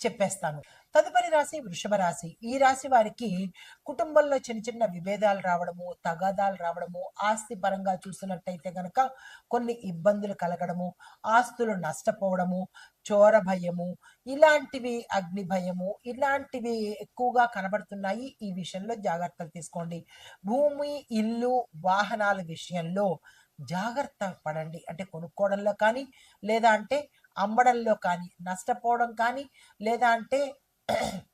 చెప్పేస్తాను. తదుపరి రాశి వృషభ రాశి. ఈ రాశి వారికి కుటుంబంలో చిన్న చిన్న విభేదాలు రావడము తగాదాలు రావడము ఆస్తి పరంగా చూసినట్టయితే గనక కొన్ని ఇబ్బందులు కలగడము ఆస్తులు నష్టపోవడము చోర భయము ఇలాంటివి అగ్ని భయము ఇలాంటివి ఎక్కువగా కనబడుతున్నాయి. ఈ విషయంలో జాగ్రత్తలు తీసుకోండి. భూమి ఇల్లు వాహనాల విషయంలో జాగ్రత్త పడండి. అంటే కొనుక్కోవడంలో కానీ లేదా అంటే అమ్మడంలో కానీ నష్టపోవడం కానీ లేదా అంటే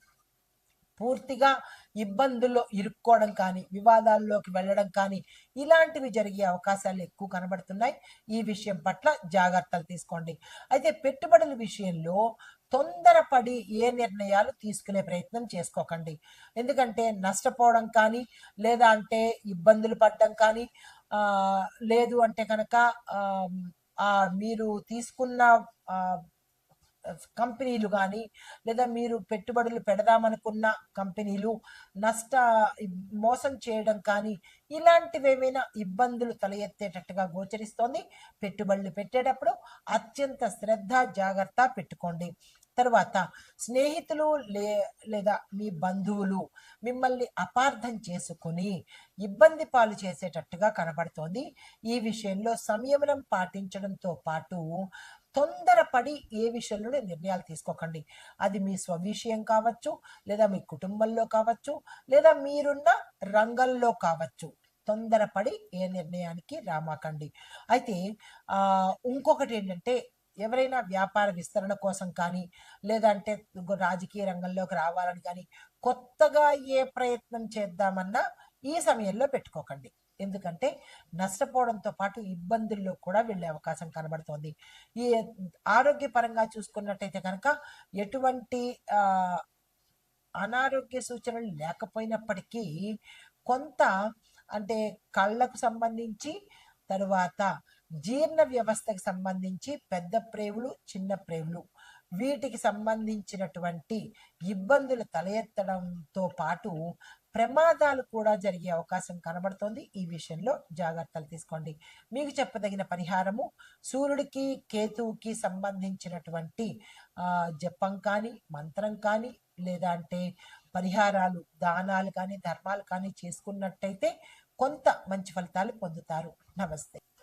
పూర్తిగా ఇబ్బందుల్లో ఇరుక్కోవడం కానీ వివాదాల్లోకి వెళ్ళడం కానీ ఇలాంటివి జరిగే అవకాశాలు ఎక్కువ కనబడుతున్నాయి. ఈ విషయం పట్ల జాగ్రత్తలు తీసుకోండి. అయితే పెట్టుబడుల విషయంలో తొందరపడి ఏ నిర్ణయాలు తీసుకునే ప్రయత్నం చేసుకోకండి. ఎందుకంటే నష్టపోవడం కానీ లేదా అంటే ఇబ్బందులు పడడం కానీ లేదు అంటే కనుక మీరు తీసుకున్న కంపెనీలు కానీ లేదా మీరు పెట్టుబడులు పెడదామనుకున్న కంపెనీలు నష్ట మోసం చేయడం కానీ ఇలాంటివి ఏమైనా ఇబ్బందులు తల ఎత్తేటట్టుగా గోచరిస్తోంది. పెట్టుబడులు పెట్టేటప్పుడు అత్యంత శ్రద్ధ జాగ్రత్త పెట్టుకోండి. తర్వాత స్నేహితులు లే లేదా మీ బంధువులు మిమ్మల్ని అపార్థం చేసుకుని ఇబ్బంది పాలు చేసేటట్టుగా కనబడుతోంది. ఈ విషయంలో సంయమనం పాటించడంతో పాటు తొందరపడి ఏ విషయంలో నిర్ణయాలు తీసుకోకండి. అది మీ స్వవిషయం కావచ్చు లేదా మీ కుటుంబంలో కావచ్చు లేదా మీరున్న రంగంలో కావచ్చు. తొందరపడి ఏ నిర్ణయానికి రామాకండి. అయితే ఇంకొకటి ఏంటంటే ఎవరైనా వ్యాపార విస్తరణ కోసం కానీ లేదంటే రాజకీయ రంగంలోకి రావాలని కానీ కొత్తగా ఏ ప్రయత్నం చేద్దామన్నా ఈ సమయంలో పెట్టుకోకండి. ఎందుకంటే నష్టపోవడంతో పాటు ఇబ్బందుల్లో కూడా వెళ్ళే అవకాశం కనబడుతోంది. ఈ ఆరోగ్యపరంగా చూసుకున్నట్టయితే కనుక ఎటువంటి అనారోగ్య సూచనలు లేకపోయినప్పటికీ కొంత అంటే కళ్ళకు సంబంధించి తరువాత జీర్ణ వ్యవస్థకు సంబంధించి పెద్ద ప్రేవులు చిన్న ప్రేవులు. వీటికి సంబంధించినటువంటి ఇబ్బందులు తలెత్తడంతో పాటు ప్రమాదాలు కూడా జరిగే అవకాశం కనబడుతోంది. ఈ విషయంలో జాగ్రత్తలు తీసుకోండి. మీకు చెప్పదగిన పరిహారము సూర్యుడికి కేతువుకి సంబంధించినటువంటి జపం కానీ మంత్రం కానీ లేదా అంటే పరిహారాలు దానాలు కానీ ధర్మాలు కానీ చేసుకున్నట్టయితే కొంత మంచి ఫలితాలు పొందుతారు. నమస్తే.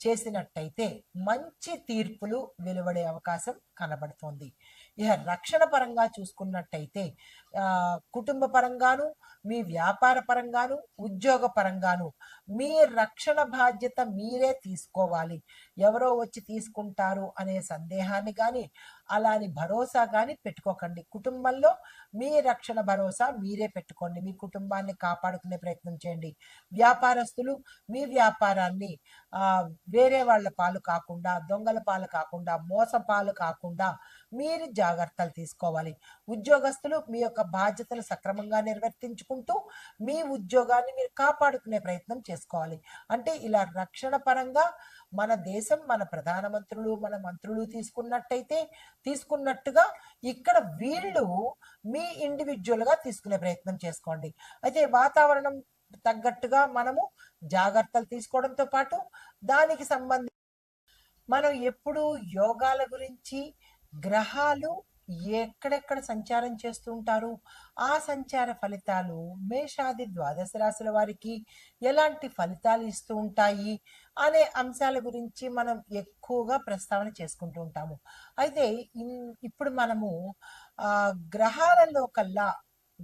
చేసినట్టయితే మంచి తీర్పులు వెలువడే అవకాశం కనబడుతోంది. ఇక రక్షణ పరంగా చూసుకున్నట్టయితే కుటుంబ పరంగాను మీ వ్యాపార పరంగాను ఉద్యోగ పరంగాను మీ రక్షణ బాధ్యత మీరే తీసుకోవాలి. ఎవరో వచ్చి తీసుకుంటారు అనే సందేహాన్ని కానీ అలాని భరోసా కానీ పెట్టుకోకండి. కుటుంబంలో మీ రక్షణ భరోసా మీరే పెట్టుకోండి. మీ కుటుంబాన్ని కాపాడుకునే ప్రయత్నం చేయండి. వ్యాపారస్తులు మీ వ్యాపారాన్ని ఆ, వేరే వాళ్ళ పాలు కాకుండా దొంగల పాలు కాకుండా మోస పాలు కాకుండా మీరు జాగ్రత్తలు తీసుకోవాలి. ఉద్యోగస్తులు మీ యొక్క బాధ్యతలు సక్రమంగా నిర్వర్తించుకుంటూ మీ ఉద్యోగాన్ని మీరు కాపాడుకునే ప్రయత్నం చేసుకోవాలి. అంటే ఇలా రక్షణ పరంగా మన దేశం మన ప్రధానమంత్రులు మన మంత్రులు తీసుకున్నట్టయితే తీసుకున్నట్టుగా ఇక్కడ వీళ్ళు మీ ఇండివిజువల్గా తీసుకునే ప్రయత్నం చేసుకోండి. అయితే వాతావరణం తగ్గట్టుగా మనము జాగ్రత్తలు తీసుకోవడంతో పాటు దానికి సంబంధించి మనం ఎప్పుడు యోగాల గురించి గ్రహాలు ఎక్కడెక్కడ సంచారం చేస్తూ ఉంటారు? ఆ సంచార ఫలితాలు మేషాది ద్వాదశ రాశుల వారికి ఎలాంటి ఫలితాలు ఇస్తూ ఉంటాయి? అనే అంశాల గురించి మనం ఎక్కువగా ప్రస్తావన చేసుకుంటూ ఉంటాము. అయితే ఇన్- ఇప్పుడు మనము ఆ గ్రహాలలో కల్లా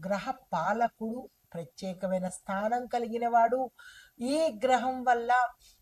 గ్రహ పాలకుడు ప్రత్యేకమైన స్థానం కలిగిన వాడు. ఈ గ్రహం వల్ల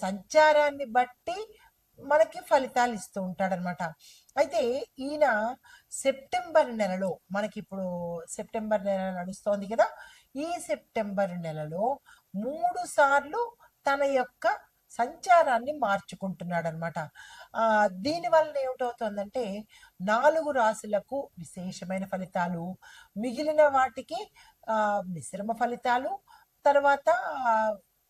సంచారాన్ని బట్టి మనకి ఫలితాలు ఇస్తూ ఉంటాడనమాట అయితే ఈయన సెప్టెంబర్ నెలలో మనకి ఇప్పుడు సెప్టెంబర్ నెల నడుస్తోంది కదా ఈ సెప్టెంబర్ నెలలో మూడు సార్లు తన యొక్క సంచారాన్ని మార్చుకుంటున్నాడు అనమాట దీని వల్ల ఏమిటవుతుందంటే నాలుగు రాశులకు విశేషమైన ఫలితాలు మిగిలిన వాటికి మిశ్రమ ఫలితాలు తర్వాత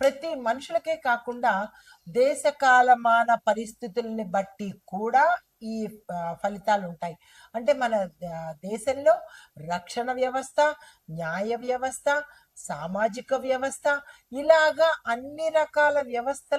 ప్రతి మనుషులకే కాకుండా దేశ కాలమాన పరిస్థితుల్ని బట్టి కూడా ఈ ఫలితాలు ఉంటాయి అంటే మన దేశంలో రక్షణ వ్యవస్థ న్యాయ వ్యవస్థ సామాజిక వ్యవస్థ ఇలాగా అన్ని రకాల వ్యవస్థల